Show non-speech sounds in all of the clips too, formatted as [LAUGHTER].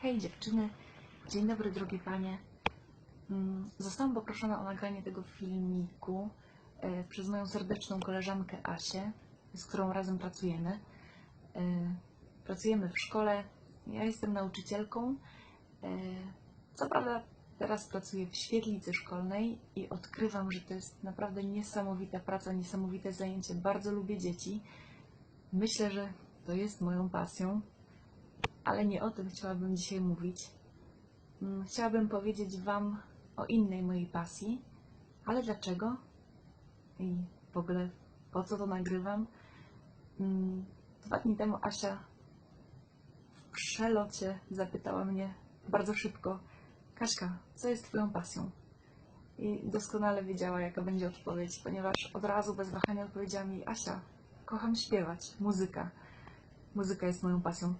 Hej dziewczyny, dzień dobry drogie panie. Mm, Zostałam poproszona o nagranie tego filmiku e, przez moją serdeczną koleżankę Asię, z którą razem pracujemy. E, Pracujemy w szkole, ja jestem nauczycielką. E, Co prawda teraz pracuję w świetlicy szkolnej i odkrywam, że to jest naprawdę niesamowita praca, niesamowite zajęcie. Bardzo lubię dzieci. Myślę, że to jest moją pasją ale nie o tym chciałabym dzisiaj mówić. Mm, Chciałabym powiedzieć Wam o innej mojej pasji, ale dlaczego? I w ogóle po co to nagrywam? Mm, Dwa dni temu Asia w przelocie zapytała mnie bardzo szybko: Kaśka, co jest Twoją pasją? I doskonale wiedziała, jaka będzie odpowiedź, ponieważ od razu bez wahania odpowiedziała mi: Asia, kocham śpiewać, muzyka. Muzyka jest moją pasją.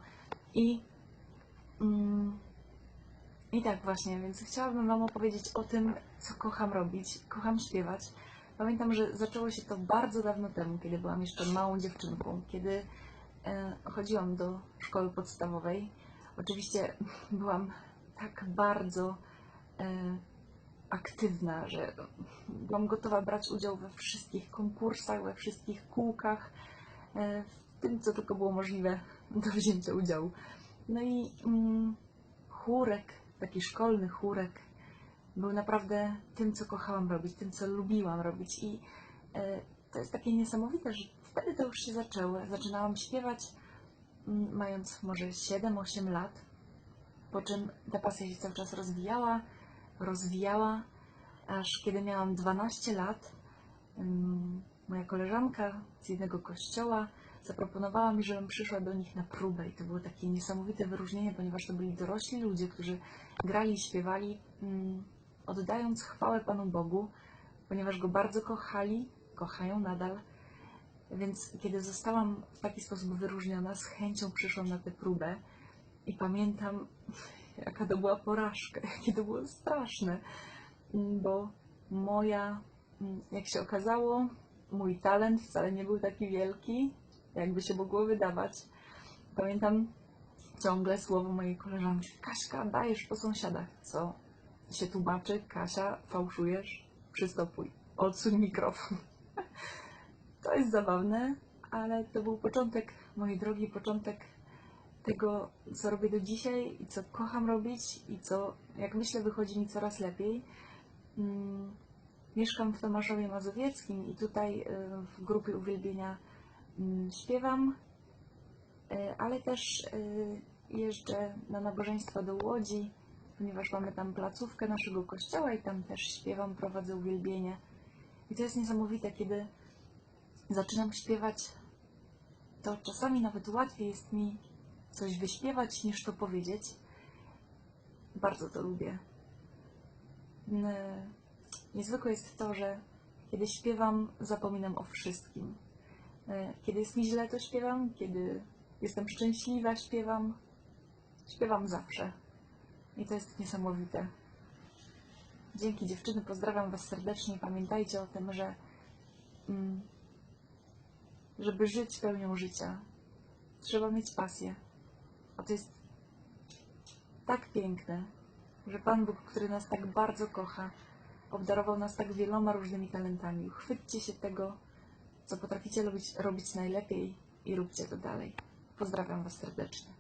I, mm, I tak właśnie, więc chciałabym Wam opowiedzieć o tym, co kocham robić. Kocham śpiewać. Pamiętam, że zaczęło się to bardzo dawno temu, kiedy byłam jeszcze małą dziewczynką, kiedy e, chodziłam do szkoły podstawowej. Oczywiście [LAUGHS] byłam tak bardzo e, aktywna, że byłam gotowa brać udział we wszystkich konkursach, we wszystkich kółkach, e, w tym, co tylko było możliwe do wzięcia udziału. No i mm, chórek, taki szkolny chórek, był naprawdę tym, co kochałam robić, tym, co lubiłam robić. I e, to jest takie niesamowite, że wtedy to już się zaczęło. Zaczynałam śpiewać, mm, mając może 7-8 lat, po czym ta pasja się cały czas rozwijała, rozwijała, aż kiedy miałam 12 lat, mm, moja koleżanka z jednego kościoła zaproponowała mi, żebym przyszła do nich na próbę i to było takie niesamowite wyróżnienie, ponieważ to byli dorośli ludzie, którzy grali i śpiewali, mm, oddając chwałę Panu Bogu, ponieważ Go bardzo kochali, kochają nadal. Więc kiedy zostałam w taki sposób wyróżniona, z chęcią przyszłam na tę próbę i pamiętam, [LAUGHS] jaka to była porażka, [LAUGHS] jakie to było straszne, bo moja, mm, jak się okazało, mój talent wcale nie był taki wielki, jakby się mogło wydawać. Pamiętam ciągle słowo mojej koleżanki: Kaśka, dajesz po sąsiadach. Co się tłumaczy? Kasia, fałszujesz? Przystopuj. Odsuń mikrofon. [LAUGHS] To jest zabawne, ale to był początek mojej drogi, początek tego, co robię do dzisiaj i co kocham robić i co, jak myślę, wychodzi mi coraz lepiej. Mm, Mieszkam w Tomaszowie Mazowieckim i tutaj y, w grupie uwielbienia mm, śpiewam, y, ale też y, jeżdżę na nabożeństwa do Łodzi, ponieważ mamy tam placówkę naszego kościoła i tam też śpiewam, prowadzę uwielbienie. I to jest niesamowite, kiedy zaczynam śpiewać, to czasami nawet łatwiej jest mi coś wyśpiewać niż to powiedzieć. Bardzo to lubię. Niezwykłe jest to, że kiedy śpiewam, zapominam o wszystkim. E, Kiedy jest mi źle, to śpiewam, kiedy jestem szczęśliwa, śpiewam. Śpiewam zawsze. I to jest niesamowite. Dzięki dziewczyny, pozdrawiam Was serdecznie. Pamiętajcie o tym, że mm, żeby żyć pełnią życia, trzeba mieć pasję. A to jest tak piękne, że Pan Bóg, który nas tak bardzo kocha, obdarował nas tak wieloma różnymi talentami. Uchwyćcie się tego, co potraficie robić, robić najlepiej i róbcie to dalej. Pozdrawiam Was serdecznie.